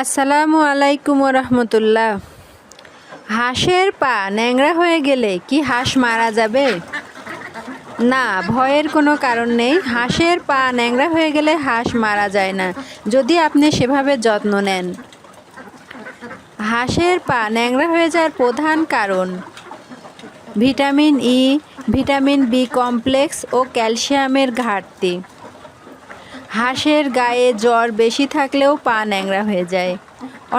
আসসালামু আলাইকুম রহমতুল্লাহ। হাঁসের পা ন্যাংরা হয়ে গেলে কি হাঁস মারা যাবে? না, ভয়ের কোনো কারণ নেই। হাঁসের পা ন্যাংরা হয়ে গেলে হাঁস মারা যায় না, যদি আপনি সেভাবে যত্ন নেন। হাঁসের পা ন্যাংরা হয়ে যাওয়ার প্রধান কারণ vitamin E, vitamin B complex ও ক্যালসিয়ামের ঘাটতি। হাঁসের গায়ে জ্বর বেশি থাকলেও পা ন্যাংরা হয়ে যায়।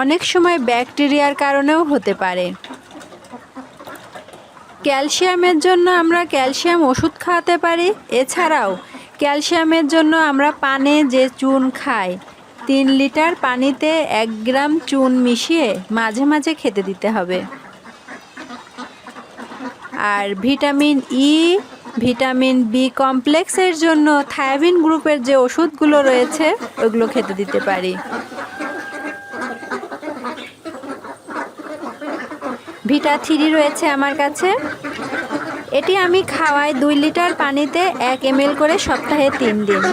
অনেক সময় ব্যাকটেরিয়ার কারণেও হতে পারে। ক্যালসিয়ামের জন্য আমরা ক্যালসিয়াম ওষুধ খাওয়াতে পারি। এছাড়াও, ক্যালসিয়ামের জন্য আমরা পানে যে চুন খাই, তিন লিটার পানিতে এক গ্রাম চুন মিশিয়ে মাঝে মাঝে খেতে দিতে হবে। আর ভিটামিন ই ভিটামিন বি কমপ্লেক্সের জন্য থায়াবিন গ্রুপের যে ওষুধগুলো রয়েছে, ওগুলো খেতে দিতে পারি। ভিটা থ্রি রয়েছে আমার কাছে। এটি আমি খাওয়াই দুই লিটার পানিতে এক এম করে সপ্তাহে তিন দিন।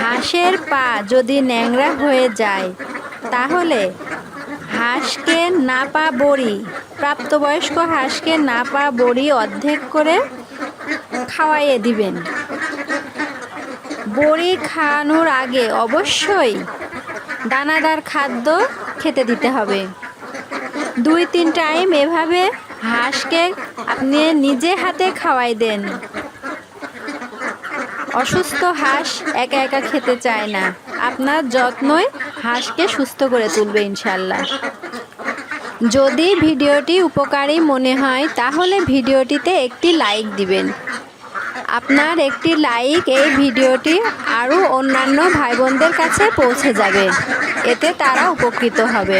হাঁসের পা যদি ন্যাংরা হয়ে যায়, তাহলে হাঁসকে নাপা বড়ি। প্রাপ্তবয়স্ক হাঁসকে নাপা বড়ি অর্ধেক করে খাওয়াইয়ে দিবেন। বড়ি খাওয়ানোর আগে অবশ্যই দানাদার খাদ্য খেতে দিতে হবে। দুই, তিন টাইম এভাবে হাঁসকে আপনি নিজে হাতে খাওয়াই দেন। অসুস্থ হাঁস একা একা খেতে চায় না। আপনার যত্নই হাঁসকে সুস্থ করে তুলবে ইনশাল্লাহ যদি ভিডিওটি উপকারী মনে হয়, তাহলে ভিডিওটিতে একটি লাইক দিবেন। আপনার একটি লাইক এই ভিডিওটি আরও অন্যান্য ভাই বোনদের কাছে পৌঁছে যাবে। এতে তারা উপকৃত হবে।